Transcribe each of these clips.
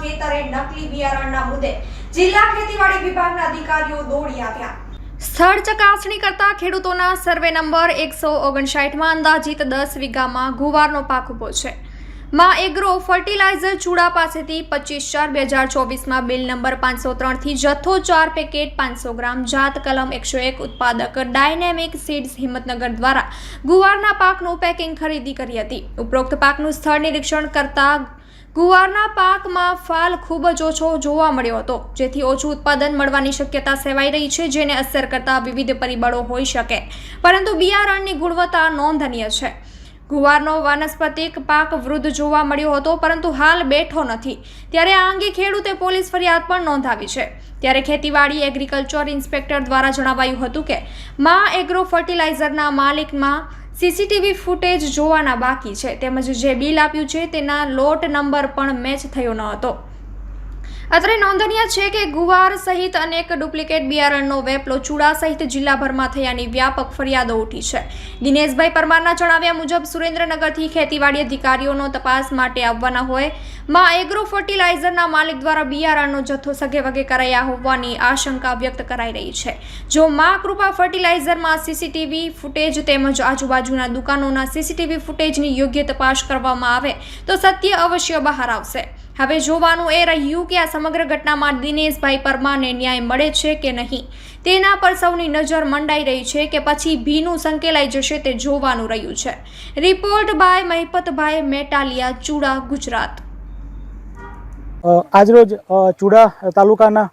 ખેતરે નકલી બિયારણના મુદ્દે જિલ્લા ખેતીવાડી વિભાગના અધિકારીઓ દોડી આવ્યા. સ્થળ ચકાસણી કરતા ખેડૂતોના સર્વે નંબર એકસો ઓગણસાઠમાં અંદાજિત દસ વીઘામાં ગુવારનો પાક ઊભો છે. માં એગ્રો ફર્ટિલાઇઝર ચૂડા પાસેથી પચીસ ચાર બે હજાર ચોવીસમાં બિલ નંબર પાંચસો ત્રણથી જથ્થો ચાર પેકેટ પાંચસો ગ્રામ જાત કલમ એકસો એક ઉત્પાદક ડાયનેમિક સીડ્સ હિંમતનગર દ્વારા ગુવારના પાકનું પેકિંગ ખરીદી કરી હતી. ઉપરોક્ત પાકનું સ્થળ નિરીક્ષણ કરતા ગુવારના પાકમાં ફાલ ખૂબ જ ઓછો જોવા મળ્યો હતો. જેથી ઓછું ઉત્પાદન મળવાની શક્યતા સેવાઈ રહી છે, જેને અસર કરતા વિવિધ પરિબળો હોઈ શકે. પરંતુ બિયારણની ગુણવત્તા નોંધનીય છે. ગુવારનો વાનસ્પતિક પાક વૃદ્ધ જોવા મળ્યો હતો, પરંતુ હાલ બેઠો નથી. ત્યારે આ અંગે ખેડૂતે પોલીસ ફરિયાદ પણ નોંધાવી છે. ત્યારે ખેતીવાડી એગ્રીકલ્ચર ઇન્સ્પેક્ટર દ્વારા જણાવાયું હતું કે, મા એગ્રો ફર્ટિલાઇઝરના માલિકમાં સીસીટીવી ફૂટેજ જોવાના બાકી છે. તેમજ જે બિલ આપ્યું છે તેના લોટ નંબર પણ મેચ થયો ન હતો. અત્રે નોંધનીય છે કે ગુવાર સહિત અનેક ડુપ્લિકેટ બિયારણનો વેપલો ચૂડા સહિત જિલ્લાભરમાં થયાની વ્યાપક ફરિયાદો ઉઠી છે. દિનેશભાઈ પરમારના જણાવ્યા મુજબ સુરેન્દ્રનગરથી ખેતીવાડી અધિકારીઓનો તપાસ માટે આવવાના હોય, માં એગ્રો ફર્ટિલાઇઝરના માલિક દ્વારા બિયારણનો જથ્થો સગે વગે કરાયા હોવાની આશંકા વ્યક્ત કરાઈ રહી છે. જો માં કૃપા ફર્ટિલાઇઝરમાં સીસીટીવી ફૂટેજ તેમજ આજુબાજુના દુકાનોના સીસીટીવી ફૂટેજની યોગ્ય તપાસ કરવામાં આવે, તો સત્ય અવશ્ય બહાર આવશે. હવે જોવાનું એ રહ્યું કે આ સમગ્ર ઘટનામાં દિનેશભાઈ પરમારને ન્યાય મળે છે કે નહીં? તેના પર સૌની નજર મંડાઈ રહી છે કે પછી ભીનું સંકેલાઈ જશે તે જોવાનું રહ્યું છે. Report by Mahipatbhai Metalia, Chuda, Gujarat. આજરોજ ચુડા તાલુકાના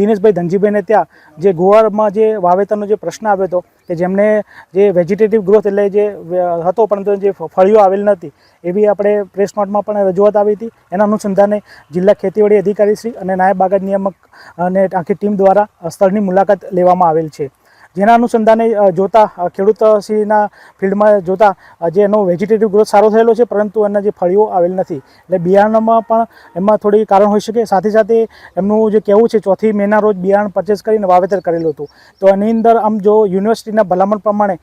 દિનેશભાઈ ધનજીભાઈને ત્યાં જે ગુવારમાં જે વાવેતરનો જે પ્રશ્ન આવ્યો હતો કે જેમને જે વેજીટેટિવ ગ્રોથ એટલે જે હતો પરંતુ જે ફળીઓ આવેલ નથી એવી આપણે પ્રેસ નોટમાં પણ રજૂઆત આવી હતી. એના અનુસંધાને જિલ્લા ખેતીવાડી અધિકારી શ્રી અને નાયબ બાગાયત નિયામક અને આખી ટીમ દ્વારા સ્થળની મુલાકાત લેવામાં આવેલ છે. જેના અનુસંધાને જોતા ખેડૂતશ્રીના ફિલ્ડમાં જોતા જે એનો વેજીટેટિવ ગ્રોથ સારો થયેલો છે, પરંતુ એના જે ફળીઓ આવેલ નથી. એટલે બિયારણમાં પણ એમાં થોડી કારણ હોઈ શકે. સાથે સાથે એમનું જે કહેવું છે, ચોથી મેના રોજ બિયારણ પરચેસ કરીને વાવેતર કરેલું હતું. તો એની અંદર આમ જો યુનિવર્સિટીના ભલામણ પ્રમાણે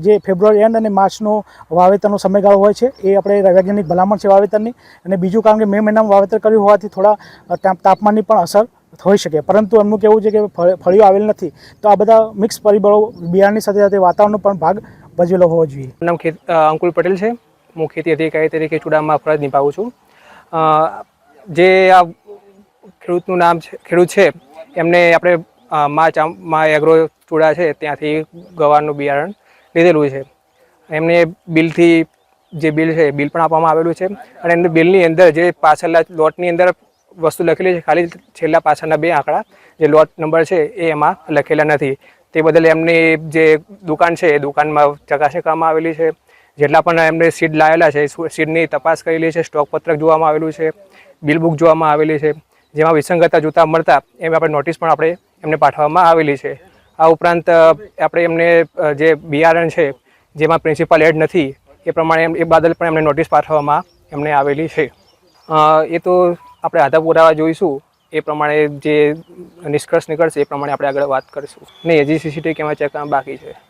જે ફેબ્રુઆરી એન્ડ અને માર્ચનો વાવેતરનો સમયગાળો હોય છે, એ આપણે વૈજ્ઞાનિક ભલામણ છે વાવેતરની. અને બીજું કારણ કે મે મહિનામાં વાવેતર કર્યું હોવાથી થોડા તાપ- તાપમાનની પણ અસર હોઈ શકે. પરંતુ એમનું એવું છે કે ફળ- ફળીઓ આવેલ નથી, તો આ બધા મિક્સ પરિબળો બિયારણની સાથે સાથે વાતાવરણનો પણ ભાગ ભજવેલો હોવો જોઈએ. નામ ખેત અંકુર પટેલ છે. હું ખેતી અધિકારી તરીકે ચુડામાં ફરજ નિભાવું છું. જે આ ખેડૂતનું નામ છે, ખેડૂત છે, એમને આપણે મા ચામ, મા એગ્રો ચૂડા છે, ત્યાંથી ગવારનું બિયારણ લીધેલું છે. એમને બિલથી જે બિલ છે બિલ પણ આપવામાં આવેલું છે. અને એમને બિલની અંદર જે પાછળના લોટની અંદર વસ્તુ લખેલી છે. ખાલી છેલ્લા પાછળના બે આંકડા જે લોટ નંબર છે એ એમાં લખેલા નથી. તે બદલ એમની જે દુકાન છે એ દુકાનમાં ચકાસણી કરવામાં આવેલી છે. જેટલા પણ એમને સીડ લાવેલા છે સીડની તપાસ કરેલી છે, સ્ટોક પત્રક જોવામાં આવેલું છે, બિલ બુક જોવામાં આવેલી છે, જેમાં વિસંગતતા જોતા મળતા એમ આપણે નોટિસ પણ આપણે એમને પાઠવવામાં આવેલી છે. આ ઉપરાંત આપણે એમને જે બિયારણ છે, જેમાં પ્રિન્સિપાલ એડ નથી, એ પ્રમાણે એમ- એ બાદલ પણ એમને નોટિસ પાઠવવામાં એમને આવેલી છે. એ તો આપણે આધા પુરાવા જોઈશું, એ પ્રમાણે જે નિષ્કર્ષ નીકળશે, એ પ્રમાણે આપણે આગળ વાત કરીશું. નહીં હજી સીસીટીવી કેમેરા ચેક કરવા બાકી છે.